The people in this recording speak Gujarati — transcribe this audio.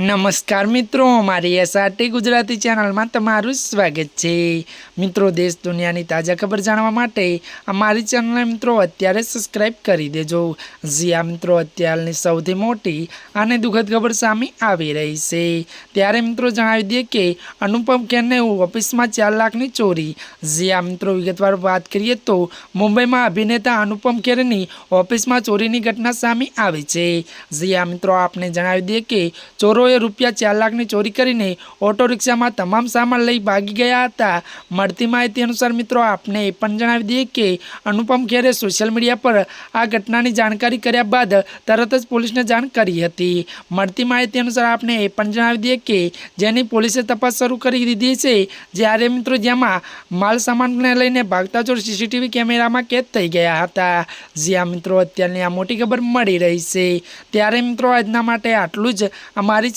નમસ્કાર મિત્રો અમારી એસઆરટી ગુજરાતી ચેનલમાં તમારું સ્વાગત છે. મિત્રો, દેશ દુનિયાની તાજા ખબર જાણવા માટે અમારી ચેનલને મિત્રો અત્યારે સબસ્ક્રાઇબ કરી દેજો. જ્યાં મિત્રો અત્યારની સૌથી મોટી અને દુઃખદ ખબર સામે આવી રહી છે. ત્યારે મિત્રો જણાવી દઈએ કે અનુપમ ખેરને ઓફિસમાં ચાર લાખની ચોરી. જ્યાં મિત્રો વિગતવાર વાત કરીએ તો મુંબઈમાં અભિનેતા અનુપમ ખેરની ઓફિસમાં ચોરીની ઘટના સામે આવી છે. જ્યાં મિત્રો આપને જણાવી દઈએ કે ચોરોએ રૂપિયા ચાર લાખની ચોરી કરીને ઓટો રિક્ષામાં તમામ સામાન લઈ ભાગી ગયા હતા. મળતી માહિતી અનુસાર મિત્રો, આપને એ પણ જણાવી દઈએ કે અનુપમ ખેરે સોશિયલ મીડિયા પર આ ઘટનાની જાણકારી કર્યા બાદ તરત જ પોલીસને જાણ કરી હતી. મળતી માહિતી અનુસાર આપને એ પણ જણાવી દઈએ કે જેની પોલીસે તપાસ શરૂ કરી દીધી છે, જ્યારે મિત્રો જેમાં માલ સામાનને લઈને ભાગતા ચોર સીસીટીવી કેમેરામાં કેદ થઈ ગયા હતા. જ્યાં મિત્રો, અત્યારની આ મોટી ખબર મળી રહી છે. ત્યારે મિત્રો, આજના માટે આટલું જ. અમારી